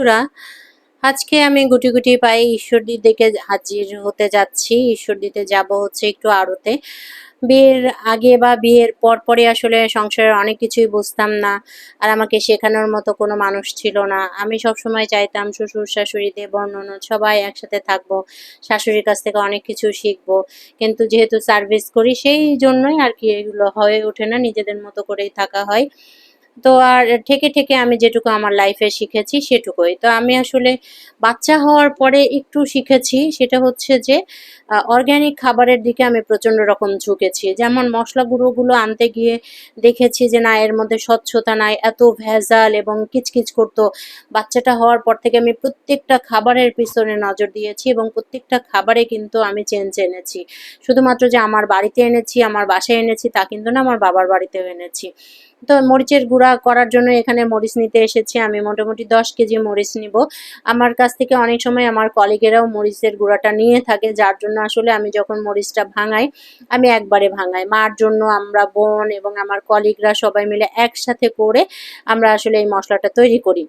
বন্ধুরা, আজকে আমি গুটি গুটি পায়ে ঈশ্বরদীর দিকে হাজির হতে যাচ্ছি। ঈশ্বরদীতে যাব হচ্ছে একটু আড়তে বিয়ের আগে বা বিয়ের পর পরে আসলে সংসারের অনেক কিছুই বুঝতাম না আর আমাকে শেখানোর মতো কোনো মানুষ ছিল না। আমি সব সময় চাইতাম শ্বশুর শাশুড়িতে বর্ণনা সবাই একসাথে থাকব, শাশুড়ির কাছ থেকে অনেক কিছু শিখব। কিন্তু যেহেতু সার্ভিস করি, সেই জন্যই আর কি এগুলো হয়ে ওঠে না, নিজেদের মতো করেই থাকা হয়। তো আর ঠেকে ঠেকে আমি যেটুকু আমার লাইফে শিখেছি সেটুকুই। তো আমি আসলে বাচ্চা হওয়ার পরে একটু শিখেছি, সেটা হচ্ছে যে অর্গ্যানিক খাবারের দিকে আমি প্রচণ্ড রকম ঝুঁকেছি। যেমন মশলা গুঁড়োগুলো আনতে গিয়ে দেখেছি যে, না, এর মধ্যে স্বচ্ছতা নাই, এত ভেজাল এবং কিচকিচ করতো। বাচ্চাটা হওয়ার পর থেকে আমি প্রত্যেকটা খাবারের পিছনে নজর দিয়েছি এবং প্রত্যেকটা খাবারে কিন্তু আমি চেঞ্জ এনেছি। শুধুমাত্র যে আমার বাড়িতে এনেছি, আমার বাসায় এনেছি, তা কিন্তু না, আমার বাবার বাড়িতেও এনেছি। তো মরিচের গুঁড়া করার জন্য এখানে মরিচ নিতে এসেছি। আমি মোটামুটি দশ কেজি মরিচ নিব। আমার কাছ থেকে অনেক সময় আমার কলিগেরাও মরিচের গুঁড়াটা নিয়ে থাকে, যার জন্য আসলে আমি যখন মরিচটা ভাঙাই, আমি একবারে ভাঙাই। মার জন্য আমরা, বোন এবং আমার কলিগরা সবাই মিলে একসাথে করে আমরা আসলে এই মশলাটা তৈরি করি।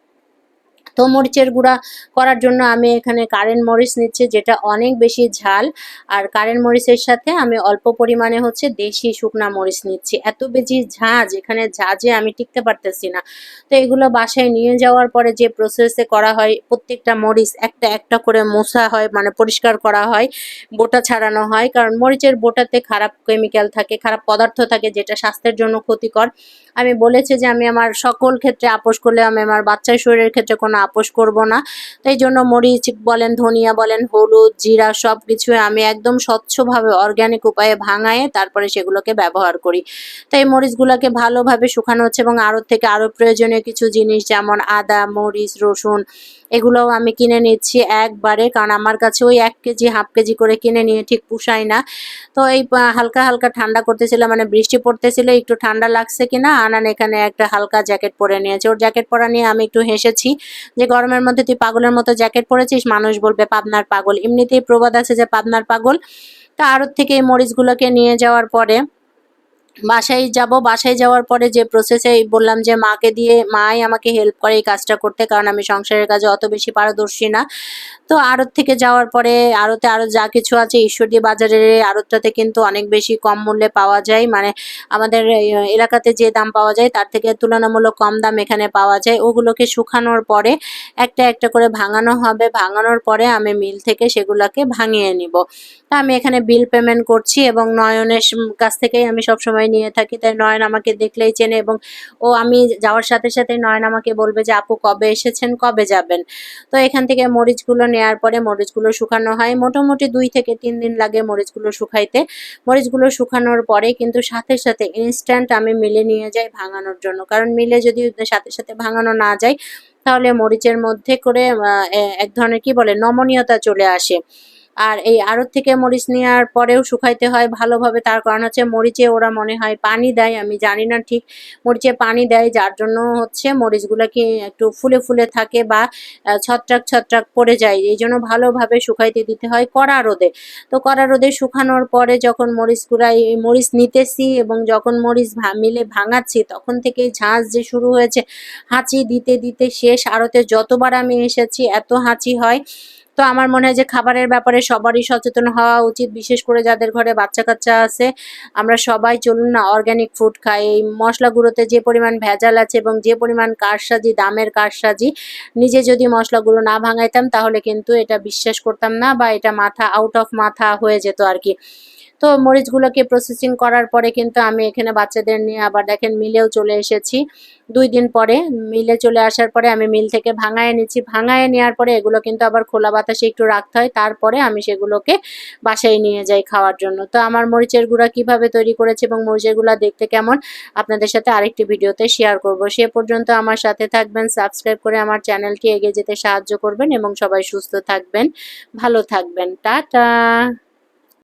তো মরিচের গুঁড়া করার জন্য আমি এখানে কারেন্ট মরিচ নিচ্ছি, যেটা অনেক বেশি ঝাল। আর কারেন্ট মরিচের সাথে আমি অল্প পরিমাণে হচ্ছে দেশি শুকনা মরিচ নিচ্ছি। এত বেশি ঝাঁজ, এখানে ঝাঁজে আমি টিকতে পারতেছি না। তো এগুলো বাসায় নিয়ে যাওয়ার পরে যে প্রসেসে করা হয়, প্রত্যেকটা মরিচ একটা একটা করে মোছা হয় মানে পরিষ্কার করা হয়, বোটা ছাড়ানো হয়। কারণ মরিচের বোটাতে খারাপ কেমিক্যাল থাকে, খারাপ পদার্থ থাকে, যেটা স্বাস্থ্যের জন্য ক্ষতিকর। আমি বলেছি যে আমি আমার সকল ক্ষেত্রে আপোষ করলে আমি আমার বাচ্চার শরীরের ক্ষেত্রে কোনো আপোষ করব না। তাই জন্য মরিচ বলেন, ধনিয়া বলেন, হলুদ, জিরা সব কিছু আমি একদম স্বচ্ছভাবে অর্গ্যানিক উপায়ে ভাঙায়ে তারপরে সেগুলোকে ব্যবহার করি। তাই মরিচগুলোকে ভালোভাবে শুকানো হচ্ছে এবং আরও থেকে আরও প্রয়োজনীয় কিছু জিনিস যেমন আদা, মরিচ, রসুন এগুলোও আমি কিনে নিচ্ছি একবারে, কারণ আমার কাছে ওই এক কেজি, হাফ কেজি করে কিনে নিয়ে ঠিক পুষায় না। তো এই হালকা হালকা ঠান্ডা করতেছিল মানে বৃষ্টি পড়তেছিল, একটু ঠান্ডা লাগছে কিনা, আনান এখানে একটা হালকা জ্যাকেট পরে নিয়েছে। ওর জ্যাকেট পরা নিয়ে আমি একটু হেসেছি যে, গরমের মধ্যে তুই পাগলের মতো জ্যাকেট পরেছিস? মানুষ বলবে, পাবনার পাগল। এমনিতেই প্রবাদ আছে যে, পাবনার পাগল। তা আরও থেকে এই মরিচগুলোকে নিয়ে যাওয়ার পরে বাসায় যাব, বাসায় যাওয়ার পরে যে প্রসেসে বললাম যে মাকে দিয়ে মাই আমাকে হেল্প করে এই কাজটা করতে, কারণ আমি সংসারের কাজে অত বেশি পারদর্শী না। তো আড়ত থেকে যাওয়ার পরে আড়তে আরও যা কিছু আছে ঈশ্বরদী বাজারের আড়তটাতে কিন্তু অনেক বেশি কম মূল্যে পাওয়া যায়। মানে আমাদের এলাকাতে যে দাম পাওয়া যায় তার থেকে তুলনামূলক কম দাম এখানে পাওয়া যায়। ওগুলোকে শুকানোর পরে একটা একটা করে ভাঙানো হবে। ভাঙানোর পরে আমি মিল থেকে সেগুলোকে ভাঙিয়ে নিব। তা আমি এখানে বিল পেমেন্ট করছি এবং নয়নের কাছ থেকেই আমি সবসময় নিয়ে থাকি, তাই নয়ন আমাকে দেখলেই চেনে এবং ও আমি যাওয়ার সাথে সাথে নয়ন আমাকে বলবে যে, আপু, কবে এসেছেন? কবে যাবেন? তো এখান থেকে মরিচগুলো নেওয়ার পরে মরিচগুলো শুকানো হয়। মোটামুটি দুই থেকে তিন দিন লাগে মরিচগুলো শুকাইতে। মরিচগুলো শুকানোর পরে কিন্তু সাথে সাথে ইনস্ট্যান্ট আমি মিলে নিয়ে যাই ভাঙানোর জন্য। কারণ মিলে যদি সাথে সাথে ভাঙানো না যায়, তাহলে মরিচের মধ্যে করে এক ধরনের কি বলে, নমনীয়তা চলে আসে। আর এই আড়ত থেকে মরিচ নেওয়ার পরেও শুকাইতে হয় ভালোভাবে। তার কারণ হচ্ছে মরিচে ওরা মনে হয় পানি দেয়, আমি জানি না ঠিক। মরিচে পানি দেয়, যার জন্য হচ্ছে মরিচগুলো কি একটু ফুলে ফুলে থাকে বা ছত্রাক ছত্রাক পড়ে যায়। এই জন্য ভালোভাবে শুকাইতে দিতে হয় কড়া রোদে। তো কড়া রোদে শুকানোর পরে যখন মরিচগুলা, এই মরিচ নিতেছি এবং যখন মরিচ মিলে ভাঙাচ্ছি, তখন থেকেই ঝাঁজ যে শুরু হয়েছে, হাঁচি দিতে দিতে শেষ। আড়তে যতবার আমি এসেছি, এত হাঁচি হয় তো আমার মনে হয় যে খাবারের ব্যাপারে সবারই সচেতন হওয়া উচিত, বিশেষ করে যাদের ঘরে বাচ্চা কাচ্চা আছে। আমরা সবাই চলুন না অর্গ্যানিক ফুড খাই। এই মশলাগুলোতে যে পরিমাণ ভেজাল আছে এবং যে পরিমাণ কারসাজি, দামের কারসাজি, নিজে যদি মশলাগুলো না ভাঙাইতাম তাহলে কিন্তু এটা বিশ্বাস করতাম না বা এটা মাথা আউট অফ মাথা হয়ে যেত আর কি। তো মরিচগুলোকে প্রসেসিং করার পরে কিন্তু আমি এখানে বাচ্চাদের নিয়ে আবার দেখেন মিলেও চলে এসেছি। দুই দিন পরে মিলে চলে আসার পরে আমি মিল থেকে ভাঙায় নিচ্ছি ভাঙায় নেওয়ার পরে এগুলো কিন্তু আবার খোলা বাতাসে একটু রাখতে হয়। তারপরে আমি সেগুলোকে বাসায় নিয়ে যাই খাওয়ার জন্য। তো আমার মরিচের গুঁড়া কীভাবে তৈরি করেছে এবং মরিচের গুঁড়া দেখতে কেমন আপনাদের সাথে আরেকটি ভিডিওতে শেয়ার করব। সে পর্যন্ত আমার সাথে থাকবেন সাবস্ক্রাইব করে আমার চ্যানেলটি এগিয়ে যেতে সাহায্য করবেন এবং সবাই সুস্থ থাকবেন, ভালো থাকবেন। টাটা!